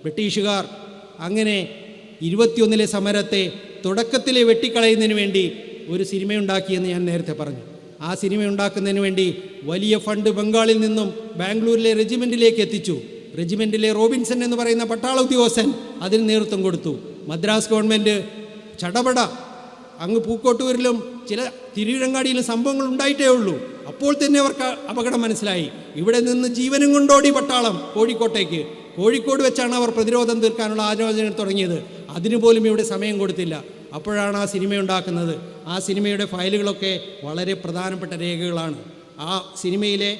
ബ്രിട്ടീഷുകാർ അങ്ങനെ ഇരുപത്തിയൊന്നിലെ സമരത്തെ തുടക്കത്തിലെ വെട്ടിക്കളയുന്നതിന് വേണ്ടി ഒരു സിനിമയുണ്ടാക്കിയെന്ന് ഞാൻ നേരത്തെ പറഞ്ഞു. ആ സിനിമ ഉണ്ടാക്കുന്നതിന് വേണ്ടി വലിയ ഫണ്ട് ബംഗാളിൽ നിന്നും ബാംഗ്ലൂരിലെ റെജിമെന്റിലേക്ക് എത്തിച്ചു. റെജിമെന്റിലെ റോബിൻസൺ എന്ന് പറയുന്ന പട്ടാള ഉദ്യോഗസ്ഥൻ അതിന് നേതൃത്വം കൊടുത്തു. മദ്രാസ് ഗവൺമെന്റ് ചടപട. അങ്ങ് പൂക്കോട്ടൂരിലും ചില തിരുവിരങ്ങാടിയിലും സംഭവങ്ങൾ ഉണ്ടായിട്ടേ ഉള്ളൂ. അപ്പോൾ തന്നെ അവർക്ക് അപകടം മനസ്സിലായി. ഇവിടെ നിന്ന് ജീവനും കൊണ്ടോടി പട്ടാളം കോഴിക്കോട്ടേക്ക്. കോഴിക്കോട് വെച്ചാണ് അവർ പ്രതിരോധം തീർക്കാനുള്ള ആലോചന തുടങ്ങിയത്. അതിനു പോലും ഇവിടെ സമയം കൊടുത്തില്ല. അപ്പോഴാണ് ആ സിനിമ ഉണ്ടാക്കുന്നത്. ആ സിനിമയുടെ ഫയലുകളൊക്കെ വളരെ പ്രധാനപ്പെട്ട രേഖകളാണ്. ആ സിനിമയിലെ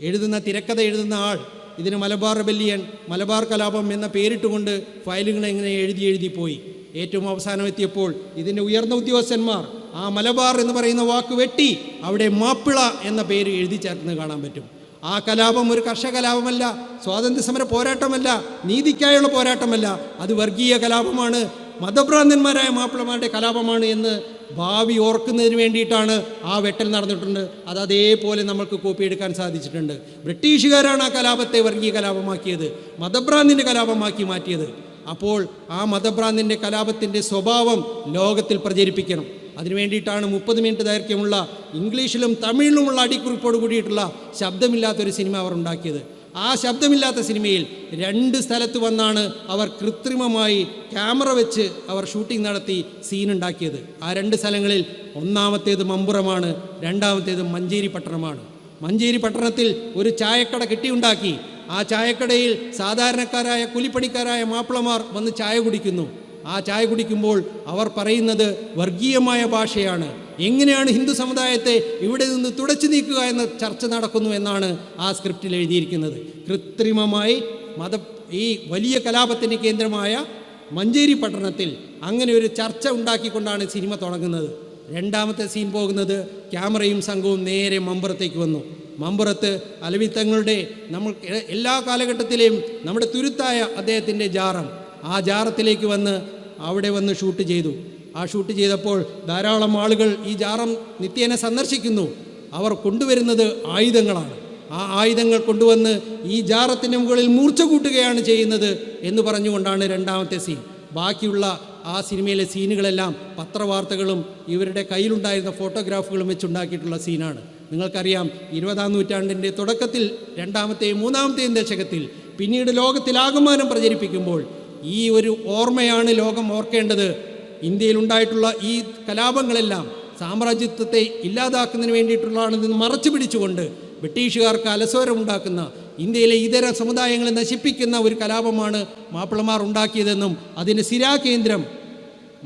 എഴുതുന്ന തിരക്കഥ എഴുതുന്ന ആൾ ഇതിന് മലബാർ റെബല്യൻ മലബാർ കലാപം എന്ന പേരിട്ടുകൊണ്ട് ഫയലുകൾ എങ്ങനെ എഴുതി എഴുതി പോയി. ഏറ്റവും അവസാനം എത്തിയപ്പോൾ ഇതിന്റെ ഉയർന്ന ഉദ്യോഗസ്ഥന്മാർ ആ മലബാർ എന്ന് പറയുന്ന വാക്ക് വെട്ടി അവിടെ മാപ്പിള എന്ന പേര് എഴുതി ചേർന്ന് കാണാൻ പറ്റും. ആ കലാപം ഒരു കർഷക കലാപമല്ല സ്വാതന്ത്ര്യസമര പോരാട്ടമല്ല നീതിക്കായുള്ള പോരാട്ടമല്ല. അത് വർഗീയ കലാപമാണ്. മതഭ്രാന്തന്മാരായ മാപ്പിളമാരുടെ കലാപമാണ് എന്ന് ഭാവി ഓർക്കുന്നതിന് വേണ്ടിയിട്ടാണ് ആ വെട്ടൽ നടന്നിട്ടുണ്ട്. അത് അതേപോലെ നമ്മൾക്ക് കോപ്പി എടുക്കാൻ സാധിച്ചിട്ടുണ്ട്. ബ്രിട്ടീഷുകാരാണ് ആ കലാപത്തെ വർഗീയ കലാപമാക്കിയത്. മതഭ്രാന്തിന്റെ കലാപമാക്കി മാറ്റിയത്. അപ്പോൾ ആ മതഭ്രാന്തിന്റെ കലാപത്തിന്റെ സ്വഭാവം ലോകത്തിൽ പ്രചരിപ്പിക്കണം. അതിനു വേണ്ടിയിട്ടാണ് മുപ്പത് മിനിറ്റ് ദൈർഘ്യമുള്ള ഇംഗ്ലീഷിലും തമിഴിലുമുള്ള അടിക്കുറിപ്പോട് കൂടിയിട്ടുള്ള ശബ്ദമില്ലാത്തൊരു സിനിമ അവർ ഉണ്ടാക്കിയത്. ആ ശബ്ദമില്ലാത്ത സിനിമയിൽ രണ്ട് സ്ഥലത്ത് വന്നാണ് അവർ കൃത്രിമമായി ക്യാമറ വെച്ച് അവർ ഷൂട്ടിംഗ് നടത്തി സീൻ ഉണ്ടാക്കിയത്. ആ രണ്ട് സ്ഥലങ്ങളിൽ ഒന്നാമത്തേത് മമ്പുറമാണ് രണ്ടാമത്തേത് മഞ്ചേരി പട്ടണമാണ്. മഞ്ചേരി പട്ടണത്തിൽ ഒരു ചായക്കട കെട്ടിയുണ്ടാക്കി. ആ ചായക്കടയിൽ സാധാരണക്കാരായ കൂലിപ്പണിക്കാരായ മാപ്പിളമാർ വന്ന് ചായ കുടിക്കുന്നു. ആ ചായ കുടിക്കുമ്പോൾ അവർ പറയുന്നത് വർഗീയമായ ഭാഷയാണ്. എങ്ങനെയാണ് ഹിന്ദു സമുദായത്തെ ഇവിടെ നിന്ന് തുടച്ചു നീക്കുക എന്ന ചർച്ച നടക്കുന്നു എന്നാണ് ആ സ്ക്രിപ്റ്റിൽ എഴുതിയിരിക്കുന്നത്. കൃത്രിമമായി മത ഈ വലിയ കലാപത്തിന് കേന്ദ്രമായ മഞ്ചേരി പട്ടണത്തിൽ അങ്ങനെ ഒരു ചർച്ച ഉണ്ടാക്കിക്കൊണ്ടാണ് സിനിമ തുടങ്ങുന്നത്. രണ്ടാമത്തെ സീൻ പോകുന്നത് ക്യാമറയും സംഘവും നേരെ മമ്പുറത്തേക്ക് വന്നു. മമ്പുറത്ത് അലവിത്തങ്ങളുടെ നമ്മൾ എല്ലാ കാലഘട്ടത്തിലെയും നമ്മുടെ തുരുത്തായ അദ്ദേഹത്തിന്റെ ജാറം. ആ ജാറത്തിലേക്ക് വന്ന് അവിടെ വന്ന് ഷൂട്ട് ചെയ്തു. ആ ഷൂട്ട് ചെയ്തപ്പോൾ ധാരാളം ആളുകൾ ഈ ജാറം നിത്യേന സന്ദർശിക്കുന്നു. അവർ കൊണ്ടുവരുന്നത് ആയുധങ്ങളാണ്. ആ ആയുധങ്ങൾ കൊണ്ടുവന്ന് ഈ ജാറത്തിന്റെ മുകളിൽ മൂർച്ച കൂട്ടുകയാണ് ചെയ്യുന്നത് എന്ന് പറഞ്ഞുകൊണ്ടാണ് രണ്ടാമത്തെ സീൻ. ബാക്കിയുള്ള ആ സിനിമയിലെ സീനുകളെല്ലാം പത്രവാർത്തകളും ഇവരുടെ കയ്യിലുണ്ടായിരുന്ന ഫോട്ടോഗ്രാഫുകളും വെച്ചുണ്ടാക്കിയിട്ടുള്ള സീനാണ്. നിങ്ങൾക്കറിയാം ഇരുപതാം നൂറ്റാണ്ടിന്റെ തുടക്കത്തിൽ രണ്ടാമത്തെയും മൂന്നാമത്തെയും ദശകത്തിൽ പിന്നീട് ലോകത്തിലാകമാനം പ്രചരിപ്പിക്കുമ്പോൾ ഈ ഒരു ഓർമ്മയാണ് ലോകം ഓർക്കേണ്ടത്. ഇന്ത്യയിൽ ഉണ്ടായിട്ടുള്ള ഈ കലാപങ്ങളെല്ലാം സാമ്രാജ്യത്വത്തെ ഇല്ലാതാക്കുന്നതിന് വേണ്ടിയിട്ടുള്ളതാണെന്ന് മറച്ചു പിടിച്ചുകൊണ്ട് ബ്രിട്ടീഷുകാർക്ക് അലസോരമുണ്ടാക്കുന്ന ഇന്ത്യയിലെ ഇതര സമുദായങ്ങളെ നശിപ്പിക്കുന്ന ഒരു കലാപമാണ് മാപ്പിളമാർ ഉണ്ടാക്കിയതെന്നും സിരാ സിരാകേന്ദ്രം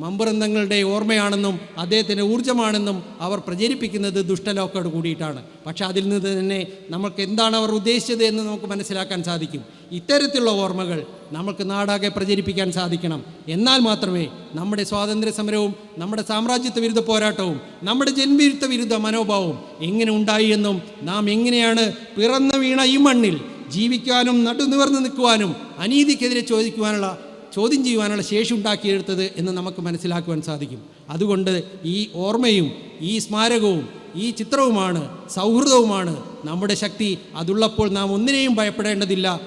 മമ്പുറന്തങ്ങളുടെ ഓർമ്മയാണെന്നും അദ്ദേഹത്തിന്റെ ഊർജമാണെന്നും അവർ പ്രചരിപ്പിക്കുന്നത് ദുഷ്ടലോക്കോട് കൂടിയിട്ടാണ്. പക്ഷെ അതിൽ നിന്ന് തന്നെ നമുക്ക് എന്താണ് അവർ ഉദ്ദേശിച്ചത് എന്ന് നമുക്ക് മനസ്സിലാക്കാൻ സാധിക്കും. ഇത്തരത്തിലുള്ള ഓർമ്മകൾ നമുക്ക് നാടാകെ പ്രചരിപ്പിക്കാൻ സാധിക്കണം. എന്നാൽ മാത്രമേ നമ്മുടെ സ്വാതന്ത്ര്യ സമരവും നമ്മുടെ സാമ്രാജ്യത്വ വിരുദ്ധ പോരാട്ടവും നമ്മുടെ ജന്മവിരുദ്ധ വിരുദ്ധ മനോഭാവവും എങ്ങനെ ഉണ്ടായി എന്നും നാം എങ്ങനെയാണ് പിറന്ന വീണ ഈ മണ്ണിൽ ജീവിക്കാനും നടുനിവർന്ന് നിൽക്കുവാനും അനീതിക്കെതിരെ ചോദിക്കുവാനുള്ള ചോദ്യം ചെയ്യുവാനുള്ള ശേഷി ഉണ്ടാക്കിയെടുത്തത് എന്ന് നമുക്ക് മനസ്സിലാക്കുവാൻ സാധിക്കും. അതുകൊണ്ട് ഈ ഓർമ്മയും ഈ സ്മാരകവും ഈ ചിത്രവുമാണ് സൗഹൃദവുമാണ് നമ്മുടെ ശക്തി. അതുള്ളപ്പോൾ നാം ഒന്നിനെയും ഭയപ്പെടേണ്ടതില്ല.